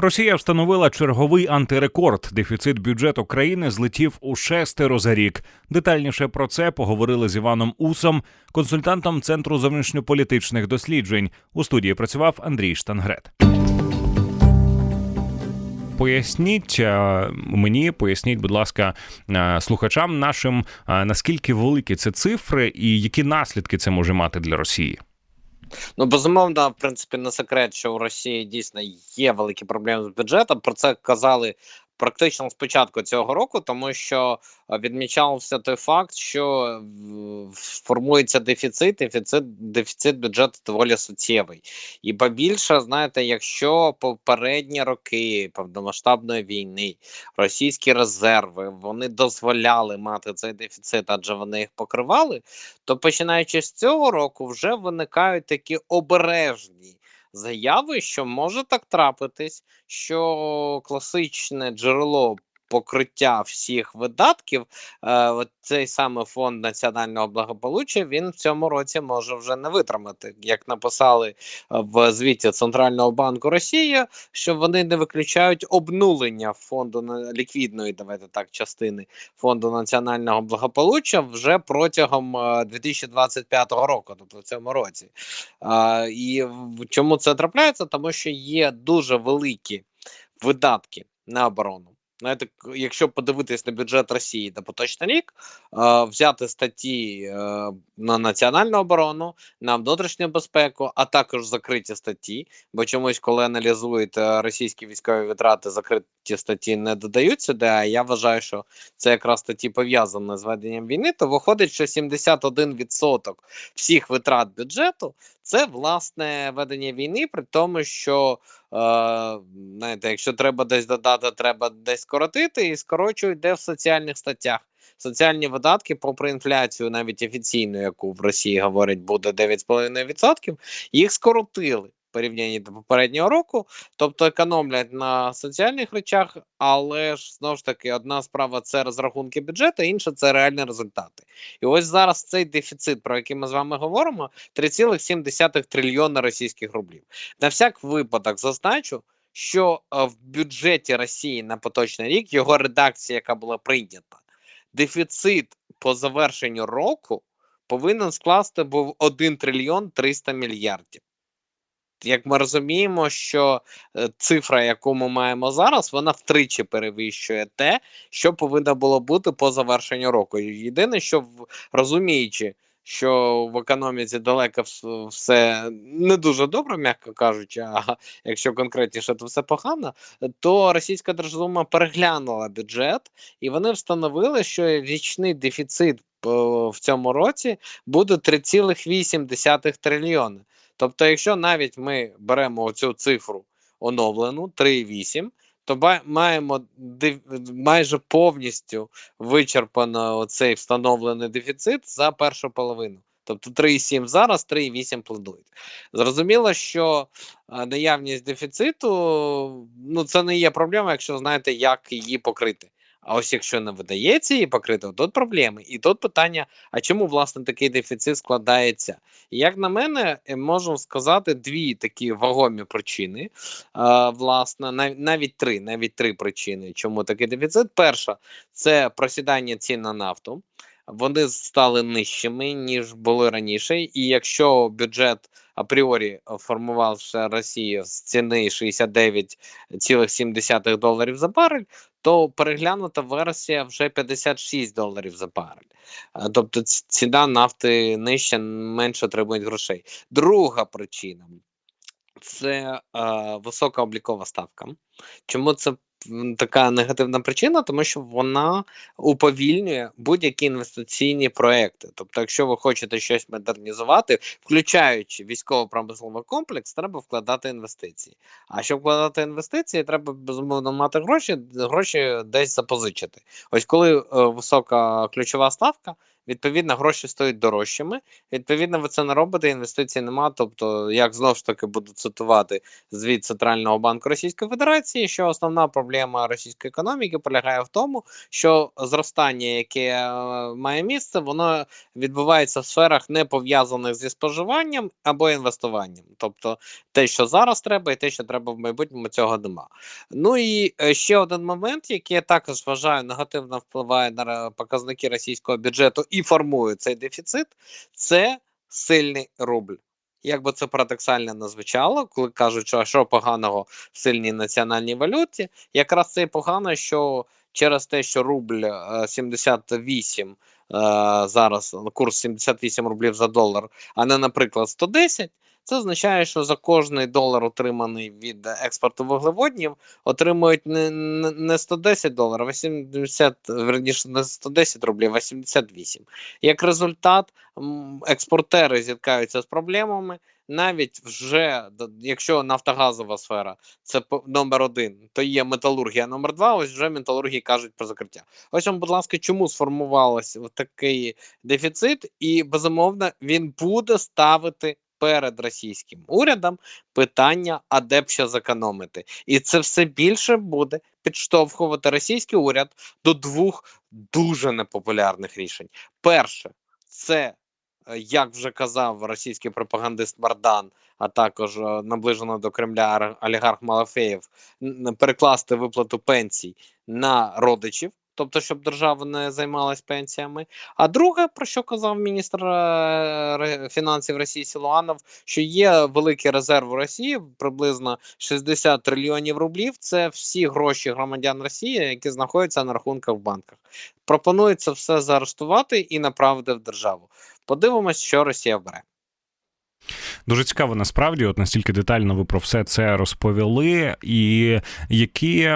Росія встановила черговий антирекорд. Дефіцит бюджету країни злетів у шестеро за рік. Детальніше про це поговорили з Іваном Усом, консультантом Центру зовнішньополітичних досліджень. У студії працював Андрій Штангрет. Поясніть е, мені, поясніть, будь ласка, е, слухачам нашим, е, наскільки великі це цифри і які наслідки це може мати для Росії. Ну, безумовно, в принципі, не секрет, що у Росії дійсно є великі проблеми з бюджетом. Про це казали практично з початку цього року, тому що е, відмічався той факт, що формується дефіцит, дефіцит, дефіцит бюджету доволі суттєвий. І побільше, знаєте, якщо попередні роки повномасштабної війни російські резерви вони дозволяли мати цей дефіцит, адже вони їх покривали, то починаючи з цього року вже виникають такі обережні заяви, що може так трапитись, що класичне джерело покриття всіх видатків, е, от цей саме фонд національного благополуччя, він в цьому році може вже не витримати, як написали е, в звіті Центрального банку Росії, що вони не виключають обнулення фонду на ліквідної, давайте так, частини фонду національного благополуччя вже протягом е, 2025 року, тобто в цьому році. А, і чому це трапляється? Тому що є дуже великі видатки на оборону. Знаєте, якщо подивитись на бюджет Росії на поточний рік, е, взяти статті е, на національну оборону, на внутрішню безпеку, а також закриті статті, бо чомусь, коли аналізують російські військові витрати, закриті статті не додаються сюди. А я вважаю, що це якраз статті пов'язані з веденням війни, то виходить, що 71% всіх витрат бюджету це власне ведення війни, при тому, що е, знаєте, якщо треба десь додати, треба десь скоротити, і скорочують де в соціальних статтях. Соціальні видатки, попри інфляцію, навіть офіційну, яку в Росії говорять, буде 9,5%, їх скоротили порівнянні до попереднього року, тобто економлять на соціальних речах, але ж знову ж таки одна справа це розрахунки бюджету, інша це реальні результати. І ось зараз цей дефіцит, про який ми з вами говоримо, 3,7 трильйона російських рублів. На всяк випадок зазначу, що е, в бюджеті Росії на поточний рік його редакція, яка була прийнята, дефіцит по завершенню року повинен скласти був 1 трильйон 300 мільярдів. Як ми розуміємо, що е, цифра, яку ми маємо зараз, вона втричі перевищує те, що повинно було бути по завершенню року. Єдине, що розуміючи, що в економіці далеко все не дуже добре, м'яко кажучи, а якщо конкретніше, то все погано, то Російська Держдума переглянула бюджет, і вони встановили, що річний дефіцит е, в цьому році буде 3,8 трильйони. Тобто, якщо навіть ми беремо цю цифру оновлену 3,8, то маємо майже повністю вичерпано цей встановлений дефіцит за першу половину. Тобто 3,7 зараз, 3,8 планують. Зрозуміло, що наявність дефіциту ну це не є проблема, якщо знаєте, як її покрити. А ось якщо не видається її покрити, тут проблеми. І тут питання: а чому власне такий дефіцит складається? І як на мене, е, можу сказати дві такі вагомі причини. Власне, нав- навіть три, навіть три причини, чому такий дефіцит. Перша це просідання цін на нафту. Вони стали нижчими ніж були раніше. І якщо бюджет апріорі формувався Росії з ціни 69,7 доларів за барель, то переглянута версія вже 56 доларів за барель. Е, Тобто ціна нафти нижча, менше отримують грошей. Друга причина це е, висока облікова ставка. Чому це така негативна причина? Тому що вона уповільнює будь-які інвестиційні проекти. Тобто, якщо ви хочете щось модернізувати, включаючи військово-промисловий комплекс, треба вкладати інвестиції. А щоб вкладати інвестиції, треба безумовно мати гроші, гроші десь запозичити. Ось коли е, висока ключова ставка. Відповідно, гроші стають дорожчими. Відповідно, ви це не робите, інвестицій нема. Тобто, як знову ж таки буду цитувати звіт Центрального банку Російської Федерації, що основна проблема російської економіки полягає в тому, що зростання, яке е, має місце, воно відбувається в сферах не пов'язаних зі споживанням або інвестуванням. Тобто те, що зараз треба, і те, що треба в майбутньому, цього нема. Ну і е, ще один момент, який я також вважаю негативно впливає на показники російського бюджету і формує цей дефіцит, це сильний рубль. Як би це парадоксально не звучало, коли кажуть, що що поганого в сильній національній валюті, якраз це і погано, що через те, що рубль е, 78 е, зараз курс 78 рублів за долар, а не, наприклад, 110, це означає, що за кожний долар, отриманий від експорту вуглеводнів, отримують не, не, не 110 доларів, а 70, верніше, не 110 рублів, а 78. Як результат, експортери зіткаються з проблемами. Навіть вже якщо нафтогазова сфера це номер один, то є металургія номер два. Ось вже металургії кажуть про закриття. Ось вам, будь ласка, чому сформувався такий дефіцит, і безумовно він буде ставити перед російським урядом питання, а де б ще зекономити, і це все більше буде підштовхувати російський уряд до двох дуже непопулярних рішень. Перше, це е, як вже казав російський пропагандист Мардан, а також е, наближено до Кремля ар- олігарх Малафеєв, перекласти виплату пенсій на родичів. Тобто, щоб держава не займалась пенсіями. А друге, про що казав міністр е, фінансів Росії Сілуанов, що є великий резерв у Росії, приблизно 60 трильйонів рублів. Це всі гроші громадян Росії, які знаходяться на рахунках в банках. Пропонується все заарештувати і направити в державу. Подивимось, що Росія бере. Дуже цікаво насправді, от настільки детально ви про все це розповіли, і які.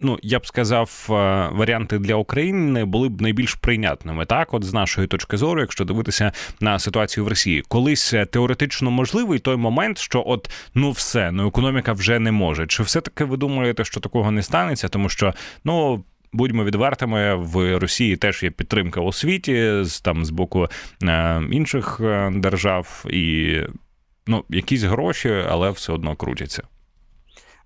Ну, я б сказав, е, варіанти для України були б найбільш прийнятними, так, от з нашої точки зору, якщо дивитися на ситуацію в Росії, колись е, теоретично можливий той момент, що от ну все, ну економіка вже не може. Чи все таки ви думаєте, що такого не станеться? Тому що ну. Будьмо відвертими, в Росії теж є підтримка у світі з там з боку е, інших е, держав, і ну якісь гроші, але все одно крутяться.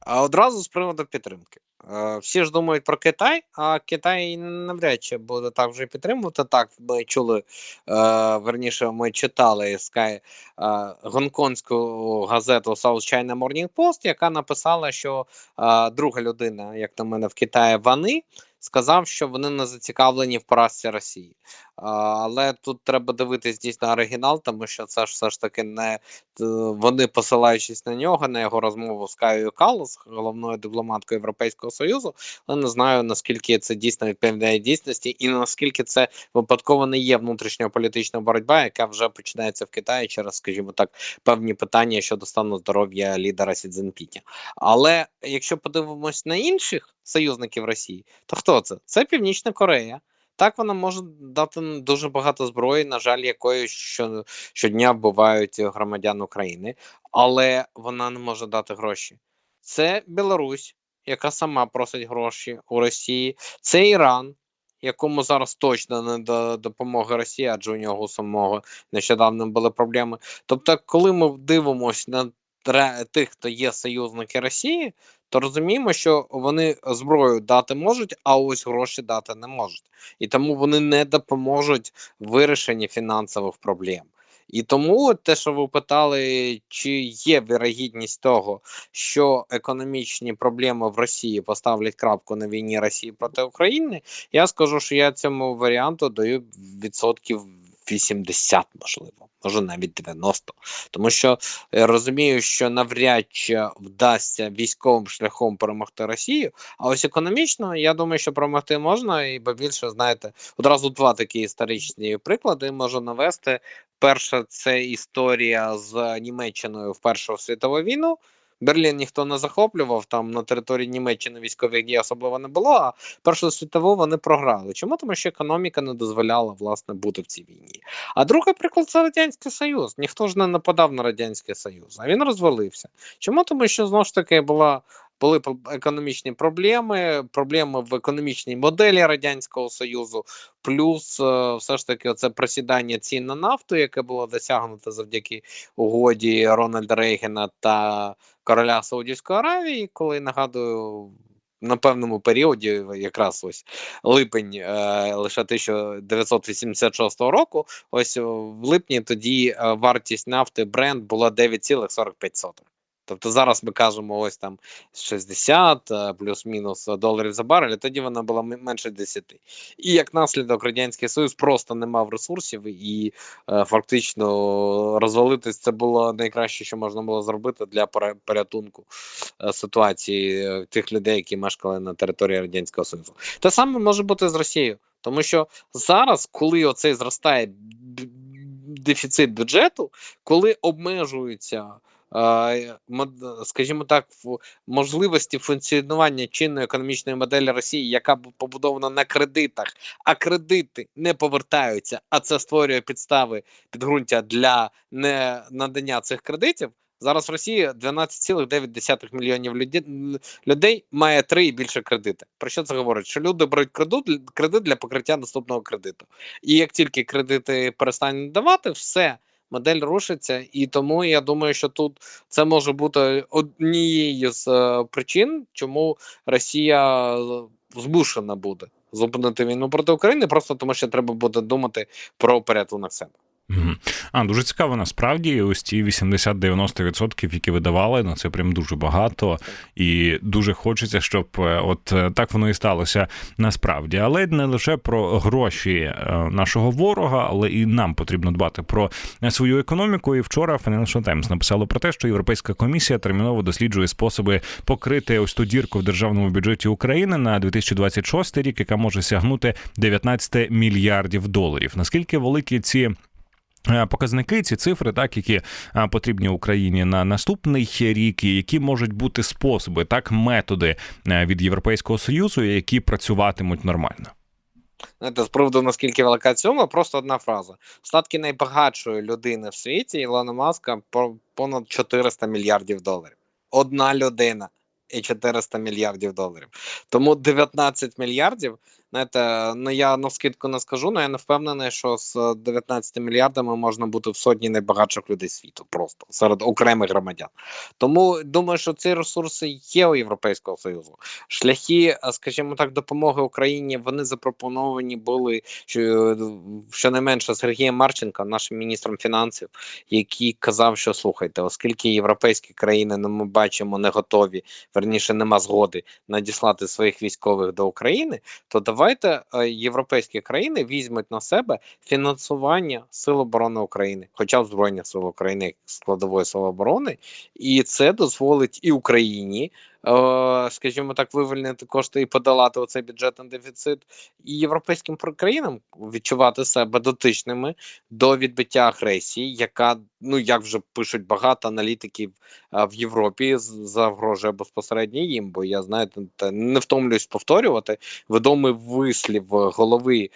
А одразу з приводу підтримки. Е, Всі ж думають про Китай, а Китай навряд чи буде так вже підтримувати. Так, ми чули, е, верніше, ми читали Sky, е, гонконгську газету South China Morning Post, яка написала, що друга людина, як на мене, в Китаї Вани, сказав, що вони не зацікавлені в поразці Росії. Але тут треба дивитись дійсно оригінал, тому що це ж все ж таки не вони, посилаючись на нього, на його розмову з Каєю Каллас, головною дипломаткою Європейського Союзу, але не знаю наскільки це дійсно відповідає дійсності, і наскільки це випадково не є внутрішньополітична боротьба, яка вже починається в Китаї через, скажімо так, певні питання щодо стану здоров'я лідера Сі Цзіньпіня. Але якщо подивимось на інших союзників Росії, то хто це? Це Північна Корея. Так, вона може дати дуже багато зброї, на жаль, якої що, щодня вбивають громадян України, але вона не може дати гроші. Це Білорусь, яка сама просить гроші у Росії, це Іран, якому зараз точно не до допомоги Росії, адже у нього самого нещодавно були проблеми. Тобто, коли ми дивимося на тих, хто є союзники Росії, то розуміємо, що вони зброю дати можуть, а ось гроші дати не можуть. І тому вони не допоможуть вирішенні фінансових проблем. І тому те, що ви питали, чи є вірогідність того, що економічні проблеми в Росії поставлять крапку на війні Росії проти України, я скажу, що я цьому варіанту даю відсотків 80, можливо, може навіть 90. Тому що я розумію, що навряд чи вдасться військовим шляхом перемогти Росію. А ось економічно, я думаю, що перемогти можна, і бо більше знаєте, одразу два такі історичні приклади можу навести. Перше, це історія з Німеччиною в Першу світову війну. Берлін ніхто не захоплював, там на території Німеччини військових дій особливо не було. А Першу світову вони програли. Чому? Тому що економіка не дозволяла власне бути в цій війні. А другий приклад це Радянський Союз. Ніхто ж не нападав на Радянський Союз, а він розвалився. Чому? Тому що знову ж таки була були економічні проблеми, проблеми в економічній моделі Радянського Союзу, плюс е, все ж таки це просідання цін на нафту, яке було досягнуто завдяки угоді Рональда Рейгена та короля Саудівської Аравії, коли нагадую. На певному періоді, якраз ось липень е, лише 1986 року, ось в липні тоді е, вартість нафти бренд була 9,45. Тобто зараз ми кажемо ось там 60 е, плюс-мінус доларів за барель, тоді вона була менше 10. І як наслідок Радянський Союз просто не мав ресурсів, і е, фактично розвалитись це було найкраще, що можна було зробити для порятунку е, ситуації е, тих людей, які мешкали на території Радянського Союзу. Те саме може бути з Росією, тому що зараз, коли оцей зростає дефіцит бюджету, коли обмежуються. Е, Скажімо так, можливості функціонування чинної економічної моделі Росії, яка побудована на кредитах, а кредити не повертаються, а це створює підстави підґрунтя для не надання цих кредитів. Зараз в Росії 12,9 мільйонів людей, має три і більше кредити. Про що це говорить? Що люди беруть кредит для покриття наступного кредиту. І як тільки кредити перестануть давати, все. Модель рушиться, і тому я думаю, що тут це може бути однією з е, причин, чому Росія е, змушена буде зупинити війну проти України, просто тому що треба буде думати про порятунок себе. А дуже цікаво насправді. Ось ці 80-90%, які видавали, ну це прям дуже багато, і дуже хочеться, щоб е, от е, так воно і сталося насправді. Але не лише про гроші е, нашого ворога, але і нам потрібно дбати про свою економіку. І вчора Financial Times написало про те, що Європейська комісія терміново досліджує способи покрити ось ту дірку в державному бюджеті України на 2026 рік, яка може сягнути 19 мільярдів доларів. Наскільки великі ці Показники, ці цифри, так які потрібні Україні на наступний рік, і які можуть бути способи, так методи е, від Європейського союзу, які працюватимуть нормально. Знаєте, з приводу наскільки велика сума, просто одна фраза: статки найбагатшої людини в світі Ілона Маска понад 400 мільярдів доларів. Одна людина і 400 мільярдів доларів. Тому 19 мільярдів. Знаєте, ну я на скидку не скажу, але я не впевнений, що з 19 мільярдами можна бути в сотні найбагатших людей світу, просто серед окремих громадян. Тому думаю, що ці ресурси є у Європейського Союзу. Шляхи, скажімо так, допомоги Україні вони запропоновані були щонайменше Сергієм Марченко, нашим міністром фінансів, який казав, що слухайте, оскільки європейські країни ну, ми бачимо не готові, верніше нема згоди надіслати своїх військових до України, то давайте е, європейські країни візьмуть на себе фінансування Сил оборони України, хоча б Збройних сил України складової сил оборони, і це дозволить і Україні. Е, Скажімо так, вивільнити кошти і подолати оцей бюджетний дефіцит, і європейським країнам відчувати себе дотичними до відбиття агресії, яка ну як вже пишуть багато аналітиків в Європі, загрожує безпосередньо їм. Бо я знаєте, не втомлююсь повторювати відомий вислів голови е,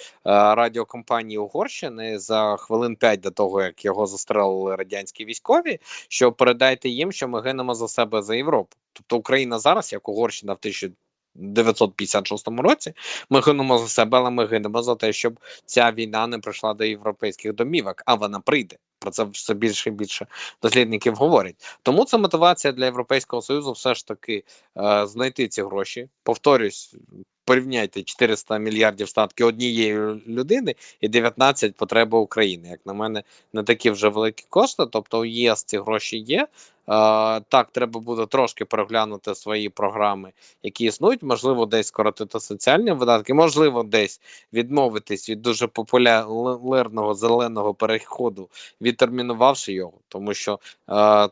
радіокомпанії Угорщини за хвилин 5 до того, як його застрелили радянські військові. Що передайте їм, що ми гинемо за себе за Європу. Тобто Україна зараз, як Угорщина в 1956 році, ми гинемо за себе, але ми гинемо за те, щоб ця війна не прийшла до європейських домівок, а вона прийде. Про це все більше і більше дослідників говорять. Тому це мотивація для Європейського Союзу все ж таки е, знайти ці гроші. Повторюсь, порівняйте 400 мільярдів статки однієї людини і 19 потреби України. Як на мене, не такі вже великі кошти. Тобто, у ЄС ці гроші є. Так, треба буде трошки переглянути свої програми, які існують. Можливо, десь скоротити соціальні видатки, можливо, десь відмовитись від дуже популярного зеленого переходу, відтермінувавши його, тому що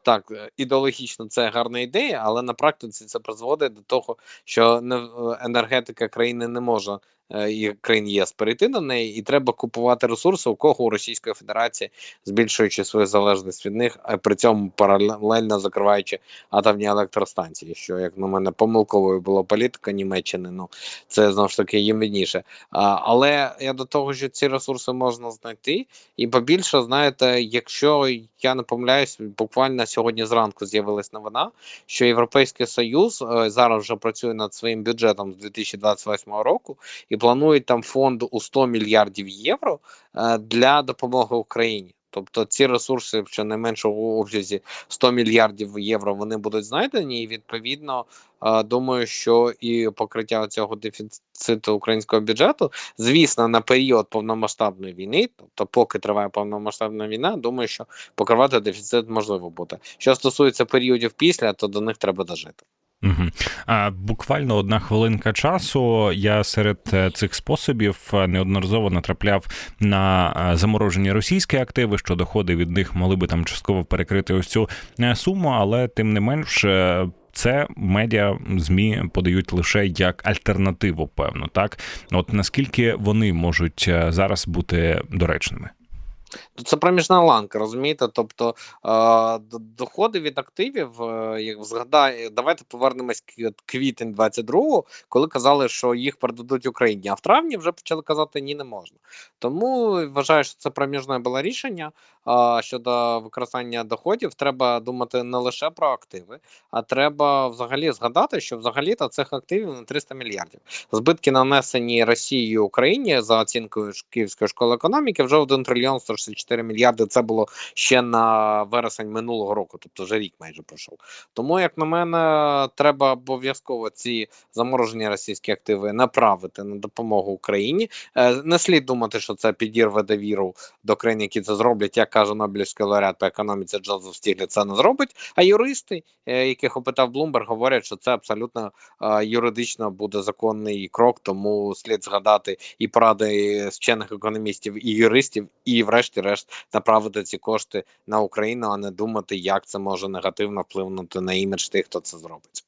так ідеологічно це гарна ідея, але на практиці це призводить до того, що не- енергетика країни не може е, і країн ЄС перейти на неї, і треба купувати ресурси, у кого у Російської Федерації, збільшуючи свою залежність від них, а при цьому паралельно закриваючи атомні електростанції, що як на мене помилковою була політика Німеччини. Ну це знову ж таки їм відніше. Але я до того, що ці ресурси можна знайти, і побільше знаєте, якщо я не помиляюсь, буквально сьогодні зранку з'явилась новина, що Європейський Союз е, зараз вже працює над своїм бюджетом з 2028 року і планують там фонд у 100 мільярдів євро е, для допомоги Україні. Тобто ці ресурси в щонайменшому обсязі 100 мільярдів євро вони будуть знайдені, і відповідно е, думаю, що і покриття цього дефіциту українського бюджету, звісно, на період повномасштабної війни, тобто, поки триває повномасштабна війна, думаю, що покривати дефіцит можливо буде. Що стосується періодів після, то до них треба дожити. Угу. А, буквально одна хвилинка часу. Я серед е, цих способів е, неодноразово натрапляв на е, заморожені російські активи, що доходи від них могли би там частково перекрити ось цю суму, але тим не менш. Це медіа змі подають лише як альтернативу, певно, так от наскільки вони можуть зараз бути доречними? Це проміжна ланка, розумієте? Тобто е, доходи від активів, е, як згадаю, давайте повернемось квітень 22-го, коли казали, що їх передадуть Україні. А в травні вже почали казати ні, не можна. Тому вважаю, що це проміжне було рішення. Щодо використання доходів, треба думати не лише про активи, а треба взагалі згадати, що взагалі то цих активів на 300 мільярдів. Збитки нанесені Росією Україні за оцінкою Київської школи економіки вже 1 трильйон 160 164 мільярди. Це було ще на вересень минулого року, тобто вже рік майже пройшов. Тому, як на мене, треба обов'язково ці заморожені російські активи направити на допомогу Україні. Е, не слід думати, що це підірве довіру до країн, які це зроблять. Як каже Нобелівський лауреат по економіці Джозеф Стіглі, це не зробить. А юристи, е, яких опитав Блумберг, говорять, що це абсолютно е, юридично буде законний крок, тому слід згадати і поради вчених економістів і юристів, і врешті-решт направити ці кошти на Україну, а не думати, як це може негативно вплинути на імідж тих, хто це зробить.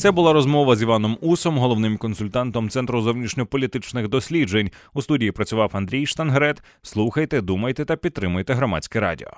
Це була розмова з Іваном Усом, головним консультантом Центру зовнішньополітичних досліджень. У студії працював Андрій Штангрет. Слухайте, думайте та підтримуйте громадське радіо.